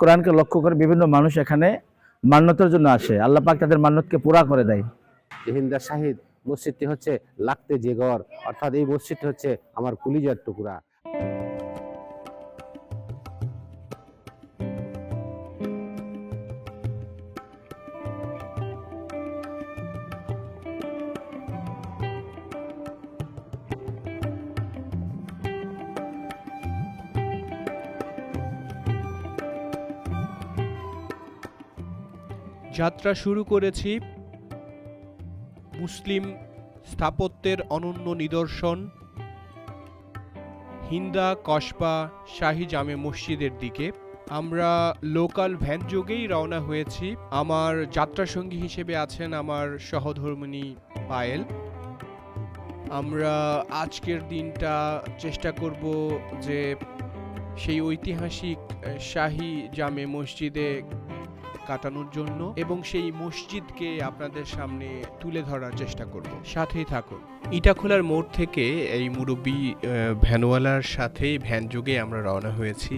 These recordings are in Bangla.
কোরআনকে লক্ষ্য করে বিভিন্ন মানুষ এখানে মান্যতের জন্য আসে। আল্লাহ পাক তাদের মান্যতকে পুরা করে দেয়। হিন্দা শাহিদ মসজিদটি হচ্ছে লাখতে জেগর অর্থাৎ এই মসজিদটি হচ্ছে আমার কুলিজার টুকরা। যাত্রা শুরু করেছি মুসলিম স্থাপত্যের অনন্য নিদর্শন হিন্দা কসবা শাহী জামে মসজিদের দিকে। আমরা লোকাল ভ্যান যোগেই রওনা হয়েছি। আমার যাত্রাসঙ্গী হিসেবে আছেন আমার সহধর্মিণী পায়েল। আমরা আজকের দিনটা চেষ্টা করব যে সেই ঐতিহাসিক শাহী জামে মসজিদে কাটানোর জন্য এবং সেই মসজিদকে আপনাদের সামনে তুলে ধরার চেষ্টা করব। সাথেই থাকুন। ইটাখোলার মোড় থেকে এই মুরব্বী ভ্যানওয়ালার সাথে ভ্যান যোগে আমরা রওনা হয়েছি।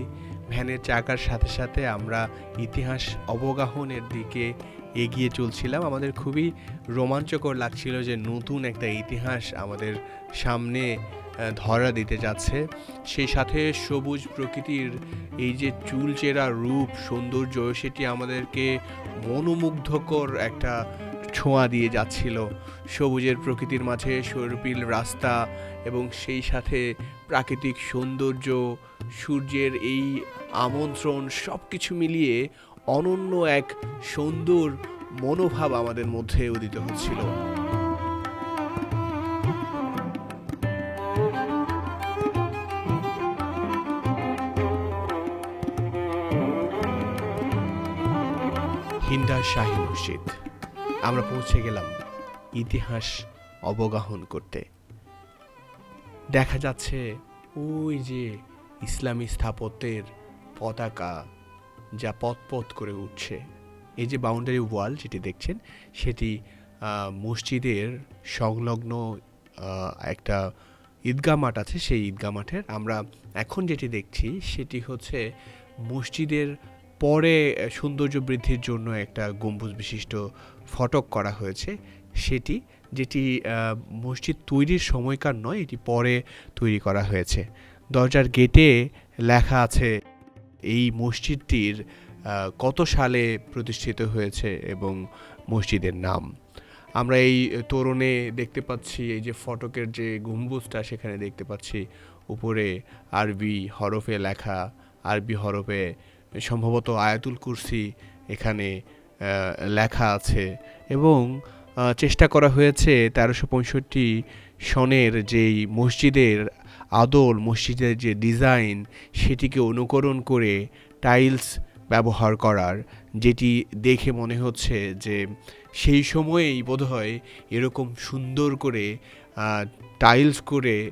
ভ্যানের চাকার সাথে সাথে আমরা ইতিহাস অবগাহনের দিকে এগিয়ে চলছিলাম। আমাদের খুবই রোমাঞ্চকর লাগছিল যে নতুন একটা ইতিহাস আমাদের সামনে ধরা দিতে যাচ্ছে। সেই সাথে সবুজ প্রকৃতির এই যে চুলচেরা রূপ, সৌন্দর্য, সেটি আমাদেরকে মনোমুগ্ধকর একটা ছোঁয়া দিয়ে যাচ্ছিল। সবুজের প্রকৃতির মাঝে সরপিল রাস্তা এবং সেই সাথে প্রাকৃতিক সৌন্দর্য, সূর্যের এই আমন্ত্রণ সব কিছু মিলিয়ে অনন্য এক সুন্দর মনোভাব আমাদের মধ্যে উদিত হচ্ছিল। শাহী মসজিদ। আমরা পৌঁছে গেলাম ইতিহাস অবগাহন করতে। দেখা যাচ্ছে ওই যে ইসলামী স্থাপত্যের পতাকা যা পথ করে উঠছে। এই যে বাউন্ডারি ওয়াল যেটি দেখছেন, সেটি মসজিদের সংলগ্ন একটা ঈদগাহ মাঠ আছে, সেই ঈদগাহ মাঠের। আমরা এখন যেটি দেখছি, সেটি হচ্ছে মসজিদের পরে সৌন্দর্য বৃদ্ধির জন্য একটা গম্বুজ বিশিষ্ট ফটক করা হয়েছে সেটি, যেটি মসজিদ তৈরির সময়কার নয়, এটি পরে তৈরি করা হয়েছে। দরজার গেটে লেখা আছে, এই মসজিদটির কত সালে প্রতিষ্ঠিত হয়েছে এবং মসজিদের নাম? আমরা এই তোরণে দেখতে পাচ্ছি, এই যে ফটকের যে গম্বুজটা, সেখানে দেখতে পাচ্ছি উপরে আরবি হরফে লেখা, আরবি হরফে সম্ভবত আয়াতুল কুরসি এখানে লেখা আছে এবং চেষ্টা করা হয়েছে তেরোশো পঁয়ষট্টি সনের যেই মসজিদের আদল, মসজিদের যে ডিজাইন সেটিকে অনুকরণ করে টাইলস ব্যবহার করার, যেটি দেখে মনে হচ্ছে যে সেই সময়েই বোধহয় এরকম সুন্দর করে টাইলস করে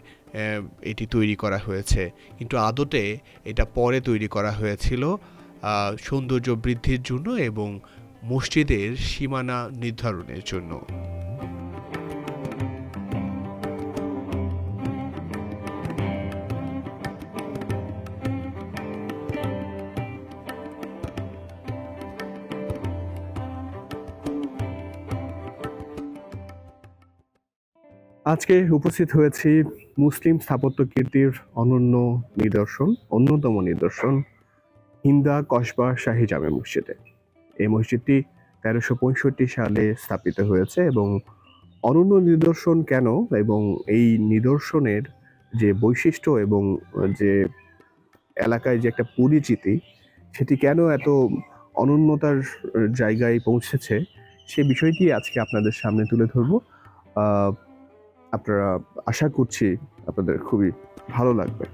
এটি তৈরি করা হয়েছে। কিন্তু আদতে এটা পরে তৈরি করা হয়েছিল সৌন্দর্য বৃদ্ধির জন্য এবং মসজিদের সীমানা নির্ধারণের জন্য। আজকে উপস্থিত হয়েছি মুসলিম স্থাপত্য কীর্তির অনন্য নিদর্শন, অন্যতম নিদর্শন হিন্দা কসবা শাহী জামে মসজিদে। এই মসজিদটি তেরোশো পঁয়ষট্টি সালে স্থাপিত হয়েছে এবং অনন্য নিদর্শন কেন এবং এই নিদর্শনের যে বৈশিষ্ট্য এবং যে এলাকায় যে একটা পরিচিতি, সেটি কেন এত অনন্যতার জায়গায় পৌঁছেছে, সে বিষয়টি আজকে আপনাদের সামনে তুলে ধরবো। আপনারা আশা করছি আপনাদের খুবই ভালো লাগবে।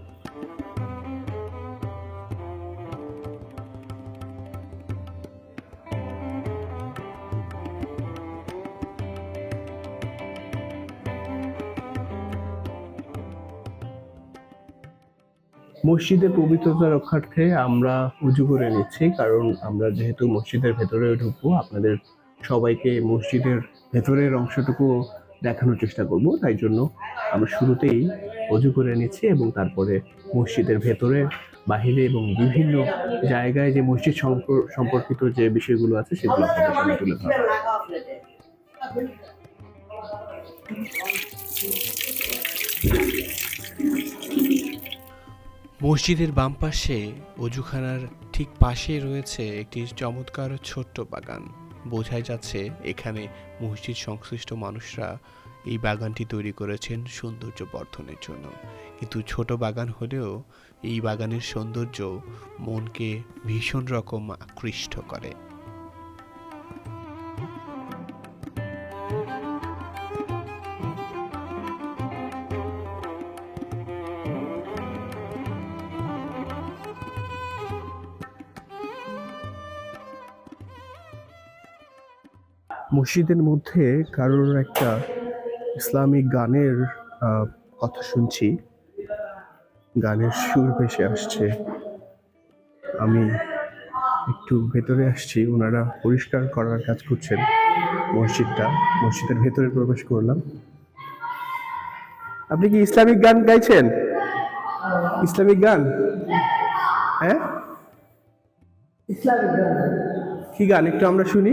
মসজিদের পবিত্রতা রক্ষার্থে আমরা উজু করে নিচ্ছি, কারণ আমরা যেহেতু মসজিদের ভেতরে ঢুকবো, আপনাদের সবাইকে মসজিদের ভেতরের অংশটুকু দেখানোর চেষ্টা করব। তাই জন্য আমরা শুরুতেই অজু করে নিচ্ছি এবং তারপরে মসজিদের ভেতরে, বাহিরে এবং বিভিন্ন জায়গায় যে মসজিদ সম্পর- সম্পর্কিত যে বিষয়গুলো আছে সেগুলো আপনাদের তুলে ধরা মসজিদের বাম পাশে অজুখানার ঠিক পাশে রয়েছে একটি চমৎকার ছোট্ট বাগান। বোঝাই যাচ্ছে এখানে মসজিদ সংশ্লিষ্ট মানুষরা এই বাগানটি তৈরি করেছেন সৌন্দর্য বর্ধনের জন্য। কিন্তু ছোট বাগান হলেও এই বাগানের সৌন্দর্য মনকে ভীষণ রকম আকৃষ্ট করে। মসজিদের মধ্যে কারোর একটা ইসলামিক গানের কথা শুনছি। গানের সুর ভেসে আসছে। আমি একটু ভেতরে আসছি। ওনারা পরিষ্কার করার কাজ করছেন মসজিদটা। মসজিদের ভেতরে প্রবেশ করলাম। আপনি কি ইসলামিক গান গাইছেন? ইসলামিক গান? হ্যাঁ? কি গান? একটু আমরা শুনি।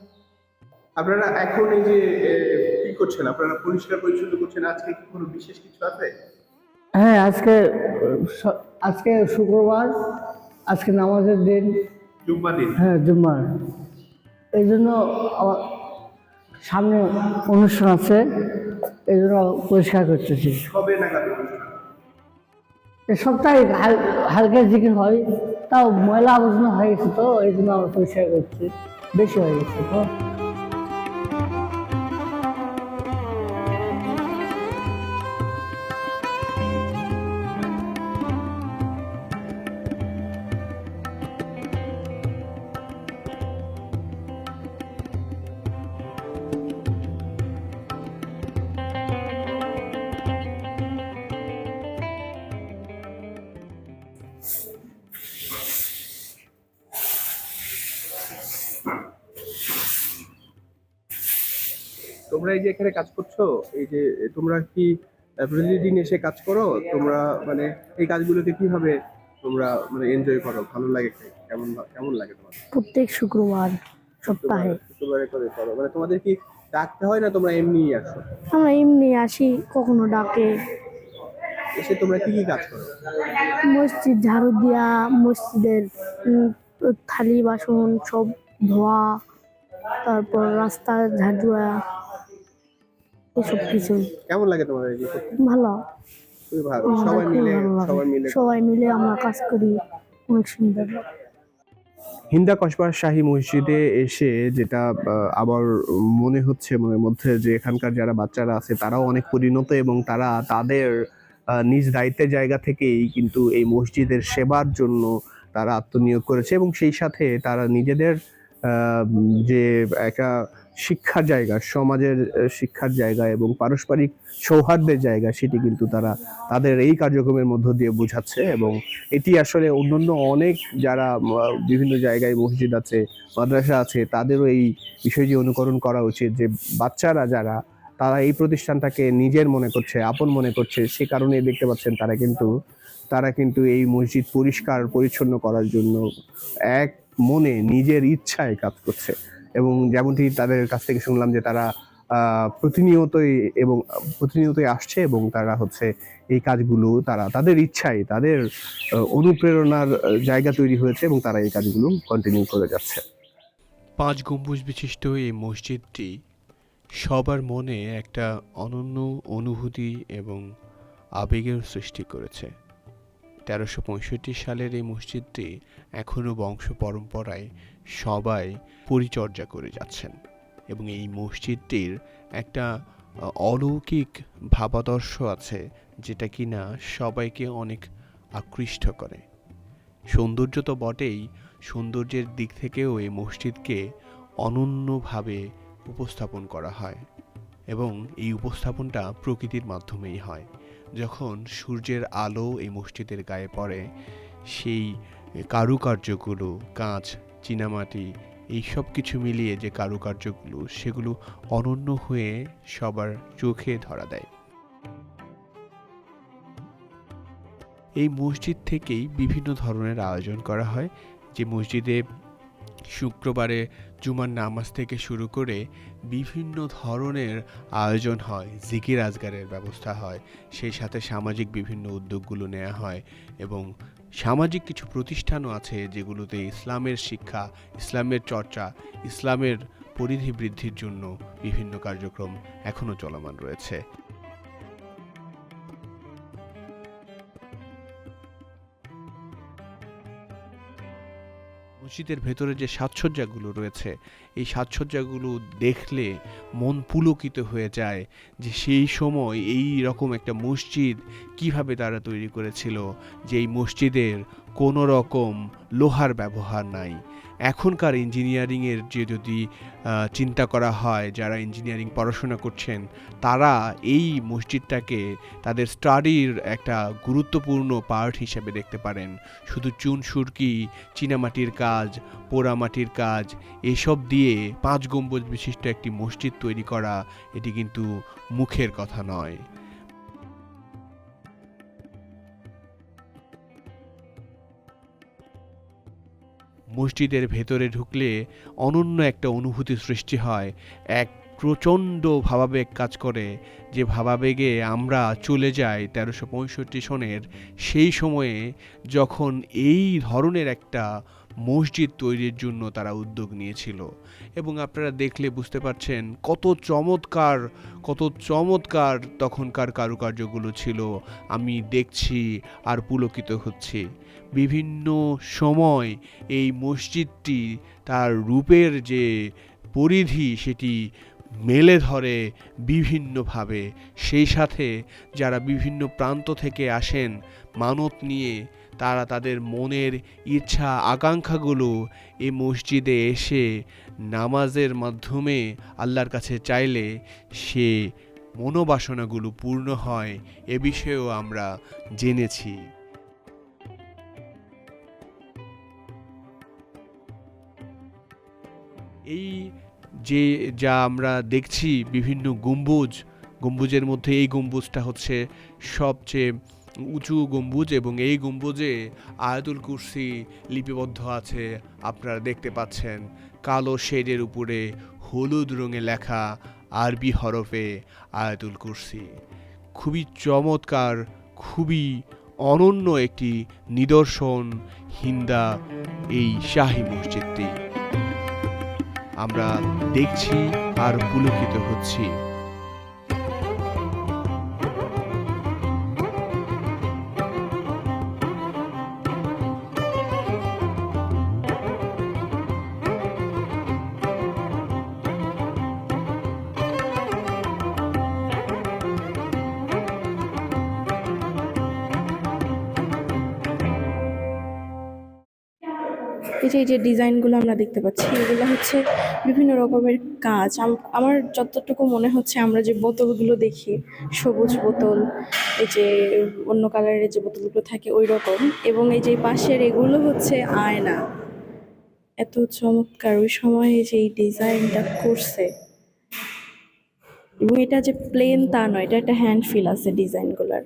আপনারা এখন এই যে কি করছেন? আপনারা পরিষ্কার পরিচ্ছন্ন করছেন? আজকে কি কোনো বিশেষ কিছু আছে? হ্যাঁ আজকে আজকে শুক্রবার আজকে নামাজের দিন। জুম্মা দিন? হ্যাঁ জুম্মার। এই জন্য আমার সামনে অনুষ্ঠান আছে এই জন্য পরিষ্কার করতেছি। কবে নাগাদ সপ্তাহে হালকা জিকির হয় তাও ময়লা আবর্জনা হয়ে গেছে তো এই জন্য আমরা পরিষ্কার করছি। বেশি হয়ে গেছে তো। তোমরা এই যে এখানে কাজ করছ এই যে তোমরা কি প্রতিদিন এসে কাজ করো? তোমরা মানে এই কাজগুলোকে কীভাবে তোমরা মানে এনজয় করো? ভালো লাগে কেমন কেমন লাগে তোমার প্রত্যেক শুক্রবার সপ্তাহে। শুক্রবারে করে করো। মানে তোমাদের কি ডাকতে হয় না তোমরা এমনিই আসো? আমরা এমনি আসি কখনো ডাকে। এসে তোমরা কি কি কাজ করো? মসজিদ ঝাড়ু দিয়া মসজিদের থালি বাসন সব ধোয়া তারপর রাস্তা ঝাড় দেওয়া। এসব কিছু কেমন লাগে তোমাদের এই ভালো। খুবই ভালো। সবাই মিলে সবাই মিলে সবাই মিলে আমরা কাজ করি। অনেক সুন্দর। হিন্দা কসবার শাহী মসজিদে এসে যেটা আবার মনে হচ্ছে মনের মধ্যে যে এখানকার যারা বাচ্চারা আছে তারাও অনেক পরিণত এবং তারা তাদের নিজ দায়িত্বের জায়গা থেকেই কিন্তু এই মসজিদের সেবার জন্য তারা আত্মনিয়োগ করেছে এবং সেই সাথে তারা নিজেদের যে একটা শিক্ষার জায়গা, সমাজের শিক্ষার জায়গা এবং পারস্পরিক সৌহার্দ্যের জায়গা সেটি কিন্তু তারা তাদের এই কার্যক্রমের মধ্য দিয়ে বোঝাচ্ছে এবং এটি আসলে অন্যান্য অনেক যারা বিভিন্ন জায়গায় মসজিদ আছে, মাদ্রাসা আছে, তাদেরও এই বিষয়টি অনুকরণ করা উচিত যে বাচ্চারা যারা, তারা এই প্রতিষ্ঠানটাকে নিজের মনে করছে, আপন মনে করছে, সে কারণে দেখতে পাচ্ছেন তারা কিন্তু তারা কিন্তু এই মসজিদ পরিষ্কার, পরিচ্ছন্ন করার জন্য এক মনে নিজের ইচ্ছায় কাজ করছে। এবং যেমনটি তাদের কাছ থেকে শুনলাম যে তারা প্রতিনিয়তই এবং প্রতিনিয়তই আসছে এবং তারা হচ্ছে এই কাজগুলো, তারা তাদের ইচ্ছায়, তাদের অনুপ্রেরণার জায়গা তৈরি হয়েছে এবং তারা এই কাজগুলো কন্টিনিউ করে যাচ্ছে। পাঁচ গম্বুজ বিশিষ্ট এই মসজিদটি সবার মনে একটা অনন্য অনুভূতি এবং আবেগের সৃষ্টি করেছে। তেরোশো সালের এই মসজিদটি এখনও বংশ পরম্পরায় সবাই পরিচর্যা করে যাচ্ছেন এবং এই মসজিদটির একটা অলৌকিক ভাবাদর্শ আছে যেটা কি না সবাইকে অনেক আকৃষ্ট করে। সৌন্দর্য তো বটেই, সৌন্দর্যের দিক থেকেও এই মসজিদকে অনন্যভাবে উপস্থাপন করা হয় এবং এই উপস্থাপনটা প্রকৃতির মাধ্যমেই হয়। যখন সূর্যের আলো এই মসজিদের গায়ে পড়ে, সেই কারুকার্যগুলো, কাঁচ চীনামাটি, এই সব কিছু মিলিয়ে যে কারুকার্যগুলো, সেগুলো অনন্য হয়ে সবার চোখে ধরা দেয়। এই মসজিদ থেকেই বিভিন্ন ধরনের আয়োজন করা হয়, যে মসজিদে শুক্রবারে জুমার নামাজ থেকে শুরু করে বিভিন্ন ধরনের আয়োজন হয়, জিকির আজগারের ব্যবস্থা হয়, সেই সাথে সামাজিক বিভিন্ন উদ্যোগগুলো নেওয়া হয় এবং সামাজিক কিছু প্রতিষ্ঠানও আছে যেগুলোতে ইসলামের শিক্ষা, ইসলামের চর্চা, ইসলামের পরিধি বৃদ্ধির জন্য বিভিন্ন কার্যক্রম এখনও চলমান রয়েছে। মসজিদের ভেতরে যে সাজসজ্জাগুলো রয়েছে, এই সাজসজ্জাগুলো দেখলে মন পুলকিত হয়ে যায় যে সেই সময় এই রকম একটা মসজিদ কীভাবে তারা তৈরি করেছিল, যে এই মসজিদের কোনো রকম লোহার ব্যবহার নাই। এখনকার ইঞ্জিনিয়ারিংয়ের যে যদি চিন্তা করা হয়, যারা ইঞ্জিনিয়ারিং পড়াশোনা করছেন, তারা এই মসজিদটাকে তাদের স্টাডির একটা গুরুত্বপূর্ণ পার্ট হিসেবে দেখতে পারেন। শুধু চুন, সুরকি, চীনামাটির কাজ, পোড়ামাটির কাজ, এসব দিয়ে পাঁচ গম্বুজ বিশিষ্ট একটি মসজিদ তৈরি করা, এটি কিন্তু মুখের কথা নয়। মসজিদের ভেতরে ঢুকলে অনন্য একটা অনুভূতি সৃষ্টি হয়। এক প্রচণ্ড ভাবাবেগ কাজ করে, যে ভাবাবেগে আমরা চলে যাই তেরোশো পঁয়ষট্টি সনের সেই সময়ে যখন এই ধরনের একটা মসজিদ তৈরির জন্য তারা উদ্যোগ নিয়েছিল। এবং আপনারা দেখলে বুঝতে পারছেন কত চমৎকার কত চমৎকার তখনকার কারুকার্যগুলো ছিল। আমি দেখছি আর পুলকিত হচ্ছি। বিভিন্ন সময় এই মসজিদটি তার রূপের যে পরিধি সেটি মেলে ধরে বিভিন্নভাবে। সেই সাথে যারা বিভিন্ন প্রান্ত থেকে আসেন, মানত নিয়ে তারা তাদের মনের ইচ্ছা, আকাঙ্ক্ষাগুলো এই মসজিদে এসে নামাজের মাধ্যমে আল্লাহর কাছে চাইলে সে মনোবাসনাগুলো পূর্ণ হয়, এ বিষয়েও আমরা জেনেছি। এই যে, যা আমরা দেখছি বিভিন্ন গম্বুজ, গম্বুজের মধ্যে এই গম্বুজটা হচ্ছে সবচেয়ে উঁচু গম্বুজ এবং এই গম্বুজে আয়াতুল কুরসি লিপিবদ্ধ আছে, আপনারা দেখতে পাচ্ছেন। কালো শেডের উপরে হলুদ রঙে লেখা আরবি হরফে আয়াতুল কুরসি। খুবই চমৎকার, খুবই অনন্য একটি নিদর্শন হিন্দা এই শাহী মসজিদটি। আমরা দেখছি আর পুলকিত হচ্ছি। এই যে এই যে ডিজাইনগুলো আমরা দেখতে পাচ্ছি, এগুলো হচ্ছে বিভিন্ন রকমের কাজ। আম- আমার যতটুকু মনে হচ্ছে, আমরা যে বোতলগুলো দেখি, সবুজ বোতল, এই যে অন্য কালারের যে বোতলগুলো থাকে ওই রকম এবং এই যে পাশের এগুলো হচ্ছে আয়না। এত চমৎকার, ওই সময়ে যে এই ডিজাইনটা করছে। এবং এটা যে প্লেন তা নয়, এটা একটা হ্যান্ড ফিল আছে ডিজাইনগুলোর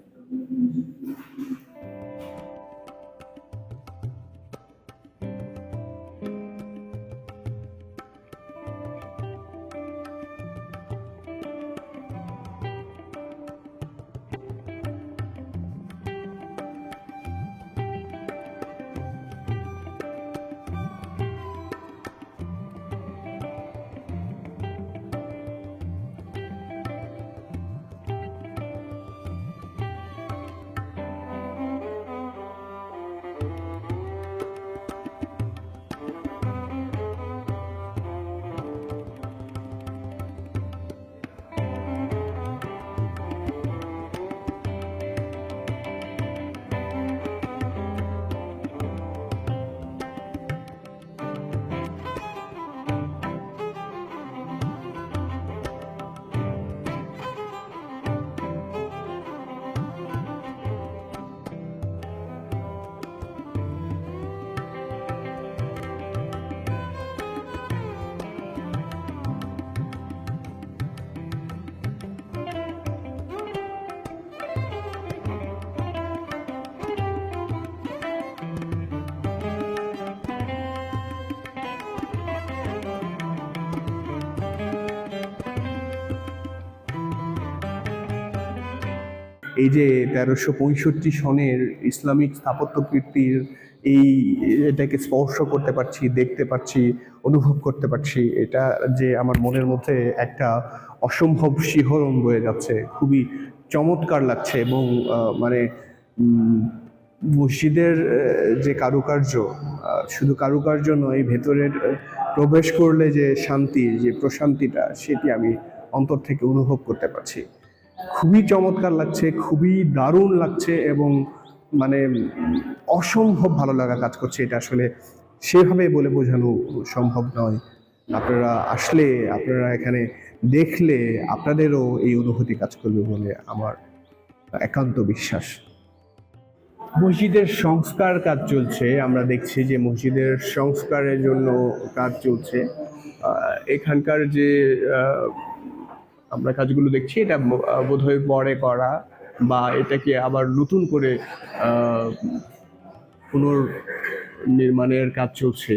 এই যে তেরোশো পঁয়ষট্টি সনের ইসলামিক স্থাপত্য কীর্তির এই এটাকে স্পর্শ করতে পারছি, দেখতে পারছি, অনুভব করতে পারছি, এটা যে আমার মনের মধ্যে একটা অসম্ভব শিহরণ বয়ে যাচ্ছে, খুবই চমৎকার লাগছে এবং মানে মসজিদের যে কারুকার্য শুধু কারুকার্য নয়, ভেতরের প্রবেশ করলে যে শান্তি, যে প্রশান্তিটা, সেটি আমি অন্তর থেকে অনুভব করতে পারছি। খুবই চমৎকার লাগছে, খুবই দারুণ লাগছে এবং মানে অসম্ভব ভালো লাগা কাজ করছে এটা আসলে। সেভাবে বলে বোঝানো সম্ভব নয়। আপনারা আসলে, আপনারা এখানে দেখলে আপনাদেরও এই অনুভূতি কাজ করবে বলে আমার একান্ত বিশ্বাস। মসজিদের সংস্কার কাজ চলছে, আমরা দেখছি যে মসজিদের সংস্কারের জন্য কাজ চলছে। এখানকার যে আমরা কাজগুলো দেখছি, এটা বোধহয় পরে করা বা এটাকে আবার নতুন করে পুনর্নির্মাণের কাজ চলছে,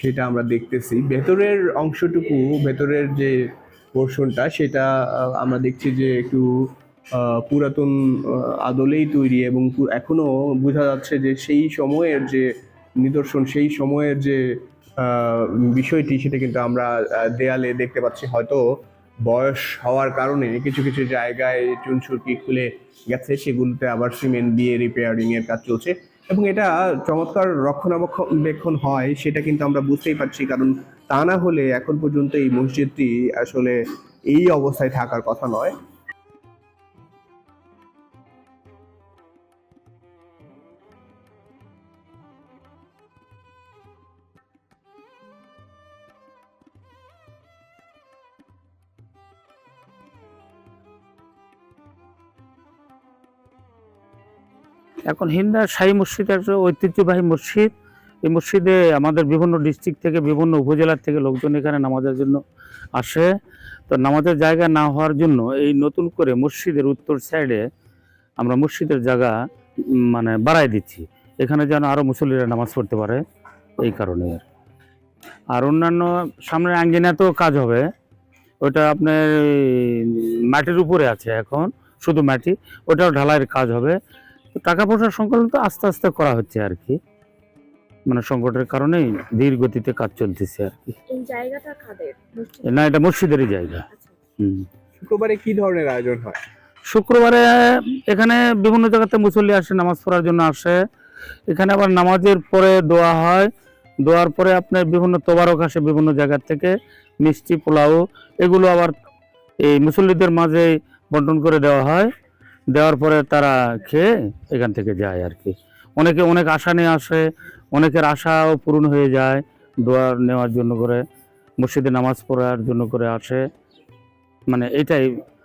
সেটা আমরা দেখতেছি। ভেতরের অংশটুকু, ভেতরের যে পোর্শনটা, সেটা আমরা দেখছি যে একটু পুরাতন আদলেই তৈরি এবং এখনও বোঝা যাচ্ছে যে সেই সময়ের যে নিদর্শন, সেই সময়ের যে বিষয়টি, সেটা কিন্তু আমরা দেয়ালে দেখতে পাচ্ছি। হয়তো বয়স হওয়ার কারণে কিছু কিছু জায়গায় চুনচুরকি খুলে গেছে, সেগুলোতে আবার সিমেন্ট দিয়ে রিপেয়ারিং এর কাজ চলছে। এবং এটা চমৎকার রক্ষণাবেক্ষণ হয়, সেটা কিন্তু আমরা বুঝতেই পারছি, কারণ তা না হলে এখন পর্যন্ত এই মসজিদটি আসলে এই অবস্থায় থাকার কথা নয়। এখন হিন্দা শাহী মসজিদ একটা ঐতিহ্যবাহী মসজিদ। এই মসজিদে আমাদের বিভিন্ন ডিস্ট্রিক্ট থেকে, বিভিন্ন উপজেলার থেকে লোকজন এখানে নামাজের জন্য আসে। তো নামাজের জায়গা না হওয়ার জন্য এই নতুন করে মসজিদের উত্তর সাইডে আমরা মসজিদের জায়গা মানে বাড়াই দিচ্ছি। এখানে যেন আরও মুসল্লিরা নামাজ পড়তে পারে, এই কারণে। আর অন্যান্য সামনের আঙ্গিনাতেও কাজ হবে। ওটা আপনার মাটির উপরে আছে এখন, শুধু মাটি। ওটাও ঢালাইয়ের কাজ হবে। তো টাকা পয়সার সংকলন তো আস্তে আস্তে করা হচ্ছে আর কি। মানে সংকটের কারণেই ধীর গতিতে কাজ চলতেছে আর কি। এই জায়গাটা কাদের? না এটা মসজিদেরই জায়গা। হুম। শুক্রবারে কি ধরনের আয়োজন হয়? শুক্রবারে এখানে বিভিন্ন জায়গাতে মুসল্লি আসে নামাজ পড়ার জন্য আসে। এখানে আবার নামাজের পরে দোয়া হয়। দোয়ার পরে আপনার বিভিন্ন তোবারক আসে বিভিন্ন জায়গার থেকে মিষ্টি পোলাও এগুলো আবার এই মুসল্লিদের মাঝে বন্টন করে দেওয়া হয়। দেওয়ার পরে তারা খেয়ে এখান থেকে যায় আর কি। অনেকে অনেক আশা নিয়ে আসে অনেকের আশাও পূরণ হয়ে যায় দোয়া নেওয়ার জন্য করে মসজিদে নামাজ পড়ার জন্য করে আসে। মানে এটাই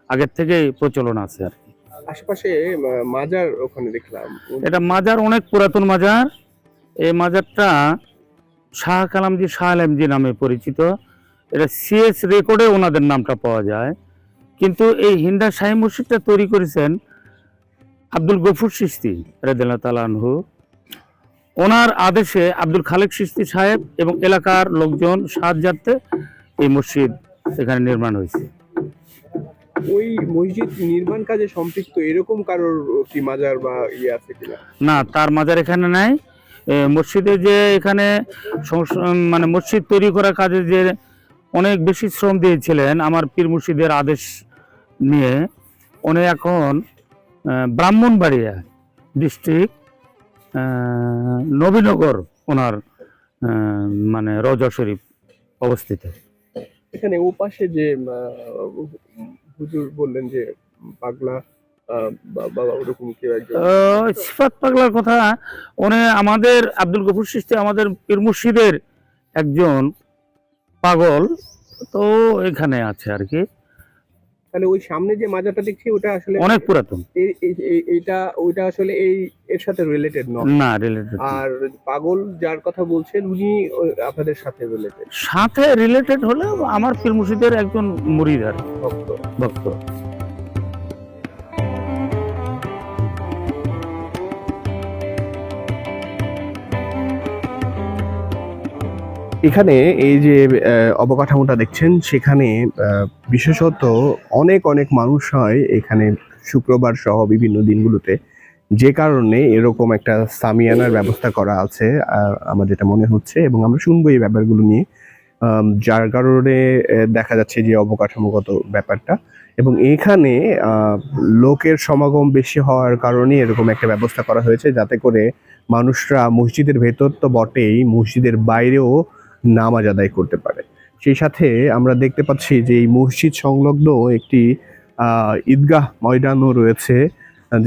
আগের থেকেই প্রচলন আছে আর কি। আশেপাশে মাজার ওখানে দেখলাম। এটা মাজার অনেক পুরাতন মাজার। এই মাজারটা শাহ কালামজি শাহ আলমজি নামে পরিচিত। এটা সিএস রেকর্ডে ওনাদের নামটা পাওয়া যায়। কিন্তু এই হিন্দা শাহী মসজিদটা তৈরি করেছেন আব্দুল গফুর সিস্তি রেদিল্লা তালানহু ওনার আদেশে আব্দুল খালেক সিস্তি সাহেব এবং এলাকার লোকজন সাহায্যার্থে এই মসজিদ এখানে নির্মাণ হয়েছে। ওই মসজিদ নির্মাণ কাজে সম্পৃক্ত এরকম কারোর কি মাজার বা ইয়ে আছে কিনা? না তার মাজার এখানে নাই। মসজিদে যে এখানে মানে মসজিদ তৈরি করার কাজে যে অনেক বেশি শ্রম দিয়েছিলেন আমার পীর মুর্শিদের আদেশ নিয়ে উনি এখন ব্রাহ্মণবাড়িয়া ডিস্ট্রিক্ট নবীনগর ওনার মানে রজা শরীফ অবস্থিত। এখানে ও পাশে যে হুজুর বললেন যে পাগলা সিফাত পাগলার কথা উনি আমাদের আব্দুল গফুর সৃষ্টি আমাদের পীর মুর্শিদের একজন পাগল তো এখানে আছে আর কি। তাহলে ওই সামনে যে মাজারটা দেখছি ওটা আসলে অনেক পুরাতন। এই- এই- এই- এইটা ওইটা আসলে এই এর সাথে রিলেটেড নয়। না রিলেটেড আর পাগল যার কথা বলছেন উনি আপনাদের সাথে রিলেটেড সাথে রিলেটেড হলে আমার পীর মুর্শিদের একজন মুরিদ আর ভক্ত। ভক্ত। এখানে এই যে অবকাঠামোটা দেখছেন, সেখানে বিশেষত অনেক অনেক মানুষ হয় এখানে শুক্রবার সহ বিভিন্ন দিনগুলোতে। যে কারণে এরকম একটা সামিয়ানার ব্যবস্থা করা আছে আমার যেটা মনে হচ্ছে, এবং আমরা শুনব এই ব্যাপারগুলো নিয়ে। যার কারণে দেখা যাচ্ছে যে অবকাঠামোগত ব্যাপারটা। এবং এখানে লোকের সমাগম বেশি হওয়ার কারণে এরকম একটা ব্যবস্থা করা হয়েছে, যাতে করে মানুষরা মসজিদের ভেতর তো বটেই, মসজিদের বাইরেও নামাজ আদায় করতে পারে। সেই সাথে আমরা দেখতে পাচ্ছি যে এই মসজিদ সংলগ্ন একটি ঈদগাহ ময়দানও রয়েছে,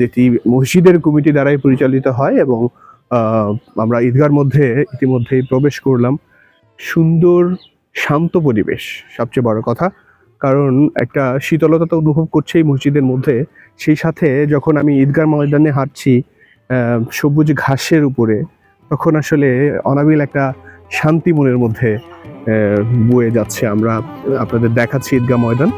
যেটি মসজিদের কমিটি দ্বারাই পরিচালিত হয় এবং আমরা ঈদগার মধ্যে ইতিমধ্যেই প্রবেশ করলাম। সুন্দর, শান্ত পরিবেশ সবচেয়ে বড় কথা, কারণ একটা শীতলতা তো অনুভব করছে এই মসজিদের মধ্যে। সেই সাথে যখন আমি ঈদগার ময়দানে হাঁটছি সবুজ ঘাসের উপরে, তখন আসলে অনাবিল একটা শান্তি মনের মধ্যে বয়ে যাচ্ছে। আমরা আপনাদের দেখাচ্ছি ঈদগাহ ময়দান।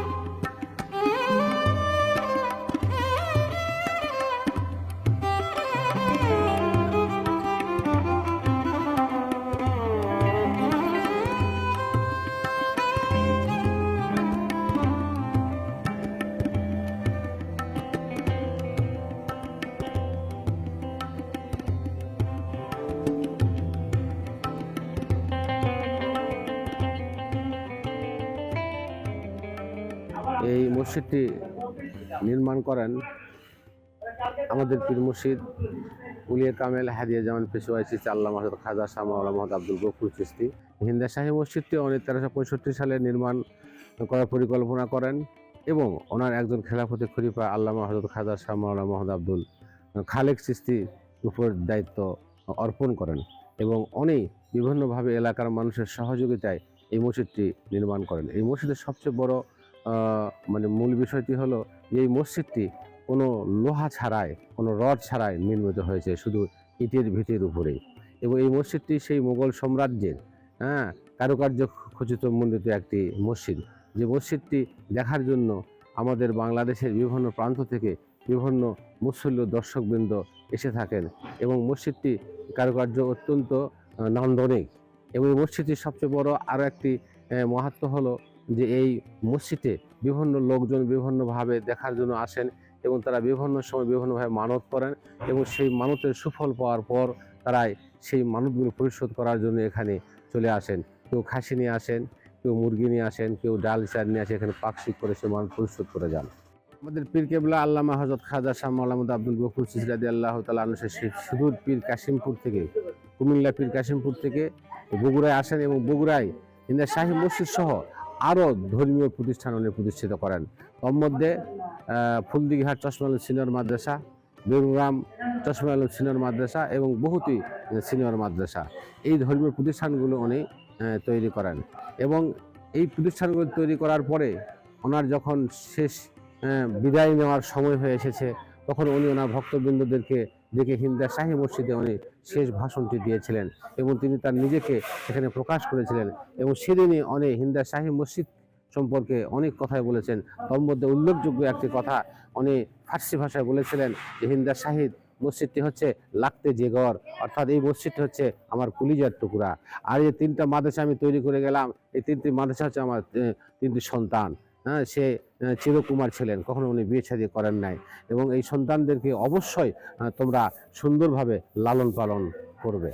আমাদের পীর মুর্শিদ উলিয়া কামেল, হাদিয়া জামান পেশোয়াই চিস্তি আল্লাহ মাহমুদ, খাজা মাওলা মোহাম্মদ আব্দুল গফুর চিস্তি হিন্দা শাহী মসজিদটি উনি তেরোশো পঁয়ষট্টি সালে নির্মাণ করার পরিকল্পনা করেন এবং ওনার একজন খেলাফতি খলিফা আল্লামা হজরত খাজা মাওলা মোহাম্মদ আব্দুল খালেক চিস্তি উপর দায়িত্ব অর্পণ করেন এবং উনি বিভিন্নভাবে এলাকার মানুষের সহযোগিতায় এই মসজিদটি নির্মাণ করেন। এই মসজিদের সবচেয়ে বড় মানে মূল বিষয়টি হলো এই মসজিদটি কোনো লোহা ছাড়াই কোনো রড ছাড়াই নির্মিত হয়েছে শুধু ইটের ভিটের উপরেই এবং এই মসজিদটি সেই মোগল সাম্রাজ্যের হ্যাঁ কারুকার্য খচিত মন্ডিত একটি মসজিদ। যে মসজিদটি দেখার জন্য আমাদের বাংলাদেশের বিভিন্ন প্রান্ত থেকে বিভিন্ন মুসল্য দর্শকবৃন্দ এসে থাকেন এবং মসজিদটি কারুকার্য অত্যন্ত নান্দনিক। এবং এই মসজিদটির সবচেয়ে বড় আরও একটি আহ, মাহাত্ম্য হলো যে এই মসজিদে বিভিন্ন লোকজন বিভিন্নভাবে দেখার জন্য আসেন এবং তারা বিভিন্ন সময় বিভিন্নভাবে মানত করেন এবং সেই মানতের সুফল পাওয়ার পর তারাই সেই মানতগুলো পরিশোধ করার জন্য এখানে চলে আসেন। কেউ খাসি নিয়ে আসেন, কেউ মুরগি নিয়ে আসেন, কেউ ডাল চাল নিয়ে আসে, এখানে পাকশিক করে সে মানত পরিশোধ করে যান। আমাদের পীর কেবলা আল্লামা হজরত খাজা শাহ মালামুদ আব্দুল গফুর সিসরাদি আল্লাহ তালা আনুসের সুদূর পীর কাশিমপুর থেকে, কুমিল্লা পীর কাশিমপুর থেকে বগুড়ায় আসেন এবং বগুড়ায় ইন্দা শাহী মসজিদ সহ আরও ধর্মীয় প্রতিষ্ঠান উনি প্রতিষ্ঠিত করেন। তোর মধ্যে ফুলদিঘাট চশমা আলম সিনিয়র মাদ্রাসা, বেরুরাম চশমা আলম সিনিয়র মাদ্রাসা এবং বহুতই সিনিয়র মাদ্রাসা। এই ধর্মীয় প্রতিষ্ঠানগুলো উনি তৈরি করেন। এবং এই প্রতিষ্ঠানগুলো তৈরি করার পরে ওনার যখন শেষ বিদায় নেওয়ার সময় হয়ে এসেছে, তখন উনি ওনার ভক্তবৃন্দদেরকে ডেকে হিন্দা শাহী মসজিদে উনি শেষ ভাষণটি দিয়েছিলেন এবং তিনি তার নিজেকে সেখানে প্রকাশ করেছিলেন এবং সেদিনই অনেক হিন্দা শাহী মসজিদ সম্পর্কে অনেক কথাই বলেছেন। তার মধ্যে উল্লেখযোগ্য একটি কথা, উনি ফার্সি ভাষায় বলেছিলেন যে, হিন্দা শাহিদ, মসজিদটি হচ্ছে লাখতে জেগর অর্থাৎ এই মসজিদটি হচ্ছে আমার কুলিজার টুকরা। আর এই তিনটা মাদ্রাসা আমি তৈরি করে গেলাম, এই তিনটি মাদ্রাসা হচ্ছে আমার তিনটি সন্তান। হ্যাঁ সে চিরকুমার ছিলেন, কখনো উনি বিয়ে শাদী করেন নাই। এবং এই সন্তানদেরকে অবশ্যই তোমরা সুন্দরভাবে লালন পালন করবে।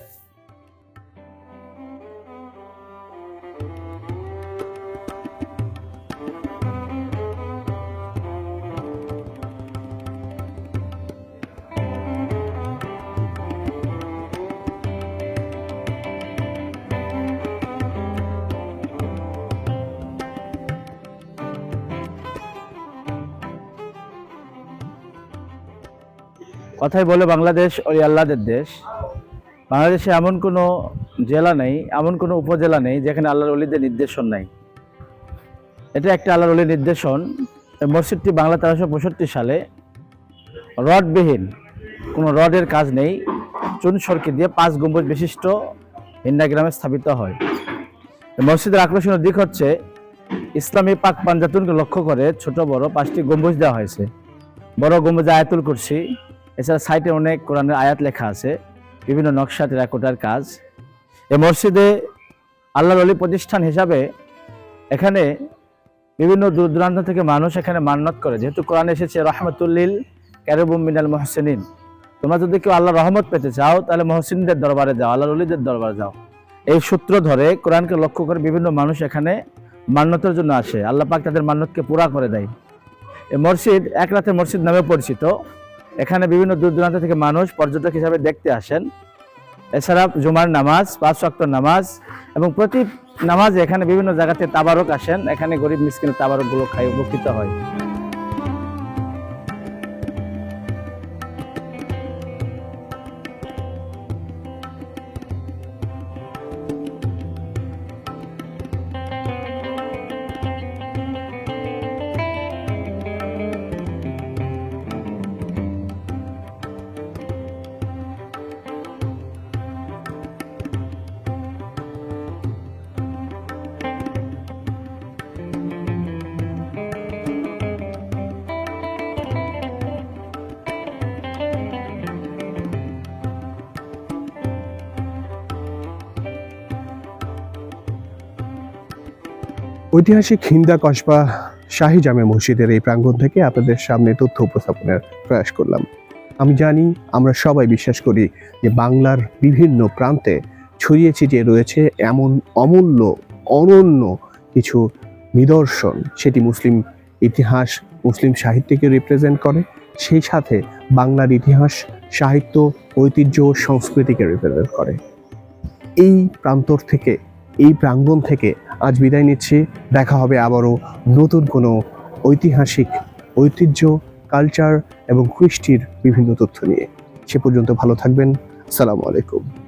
কথাই বলে বাংলাদেশ ওই আল্লাহদের দেশ। বাংলাদেশে এমন কোনো জেলা নেই, এমন কোনো উপজেলা নেই যেখানে আল্লাহর অলিদের নির্দেশন নাই। এটা একটা আল্লাহর অলির নির্দেশন। মসজিদটি বাংলা তেরোশো পঁয়ষট্টি সালে রডবিহীন, কোনো রডের কাজ নেই, চুন সরকি দিয়ে পাঁচ গম্বুজ বিশিষ্ট হিন্দা গ্রামে স্থাপিত হয়। মসজিদের আকর্ষণীয় দিক হচ্ছে, ইসলামী পাক পাঞ্জাতুনকে লক্ষ্য করে ছোট বড় পাঁচটি গম্বুজ দেওয়া হয়েছে। বড় গম্বুজে আয়াতুল করছি এছাড়া সাইটে অনেক কোরআনের আয়াত লেখা আছে, বিভিন্ন নকশা টেরাকোটার কাজ। এই মসজিদে আল্লাহর অলি প্রতিষ্ঠান হিসাবে এখানে বিভিন্ন দূর দূরান্ত থেকে মানুষ এখানে মান্নত করে। যেহেতু কোরআন এসেছে, রহমতুল্লিল ক্যারবুম মিনাল মহসিনিন। তোমরা যদি কেউ আল্লাহ রহমত পেতে চাও, তাহলে মহসিনদের দরবারে যাও আল্লাহ রলিদের দরবারে যাও। এই সূত্র ধরে কোরআনকে লক্ষ্য করে বিভিন্ন মানুষ এখানে মান্যতের জন্য আসে। আল্লাহ পাক তাদের মান্যতকে পুরা করে দেয়। এই মসজিদ এক রাতে মসজিদ নামে পরিচিত। এখানে বিভিন্ন দূর দূরান্ত থেকে মানুষ পর্যটক হিসাবে দেখতে আসেন। এছাড়া জুমার নামাজ, পাঁচ শক্ত নামাজ এবং প্রতি নামাজে এখানে বিভিন্ন জায়গাতে তাবারক আসেন। এখানে গরিব মিসকিনের তাবারকগুলো খাই উপকৃত হয়। ঐতিহাসিক হিন্দা কসবা শাহী জামে মসজিদের এই প্রাঙ্গণ থেকে আপনাদের সামনে তথ্য উপস্থাপনের প্রয়াস করলাম। আমি জানি, আমরা সবাই বিশ্বাস করি যে বাংলার বিভিন্ন প্রান্তে ছড়িয়ে ছিটিয়ে রয়েছে এমন অমূল্য, অনন্য কিছু নিদর্শন। সেটি মুসলিম ইতিহাস, মুসলিম সাহিত্যকে রিপ্রেজেন্ট করে। সেই সাথে বাংলার ইতিহাস, সাহিত্য, ঐতিহ্য সংস্কৃতিকে রিপ্রেজেন্ট করে। এই প্রান্তর থেকে এই প্রাঙ্গণ থেকে আজ বিদায় নিচ্ছি। দেখা হবে আবারও নতুন কোনো ঐতিহাসিক ঐতিহ্য কালচার এবং কৃষ্টির বিভিন্ন তথ্য নিয়ে। সে পর্যন্ত ভালো থাকবেন। সালামু আলাইকুম।